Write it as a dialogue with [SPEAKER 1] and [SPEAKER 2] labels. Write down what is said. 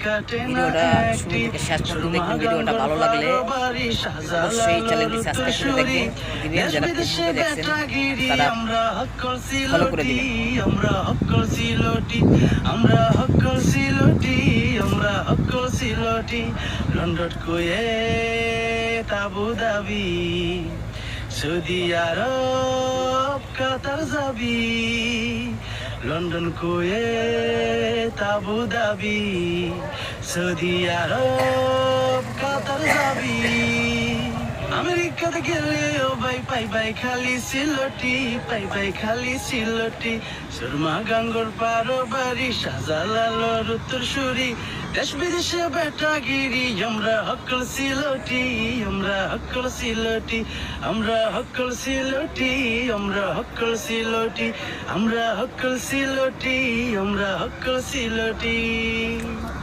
[SPEAKER 1] ভিডিওটা শুরু থেকে শেষ পর্যন্ত দেখবেন ভিডিওটা ভালো লাগলে অবশ্যই চ্যানেলটি সাবস্ক্রাইব করে দেখবেন। দিবেন যারা ফেসবুকে দেখছেন তারা ফলো করে দিবেন।
[SPEAKER 2] আমরা হক্কর সিলটি আমরা হক্কর সিলটি আমরা হক্কর সিলটি লন্ডন কুয়ে Abu Dhabi Saudi Arab Qatar যাবি লন্ডন কুয়ে Abu Dhabi Saudi Arab Qatar যাবি আমেরিকাতে গেলেও বাই পাই বাই, খালি সিলটি পাই বাই, খালি সিলটি সুরমা গাঙ্গর পারো বাড়ি শাহজালালোর উত্তর সুরি দেশ বিদেশে বেটাগিরি, আমরা হকল সিলটি আমরা হকল সিলটি আমরা হকল সিলটি আমরা হকল সিলটি আমরা হকল সিলটি আমরা হকল সিলটি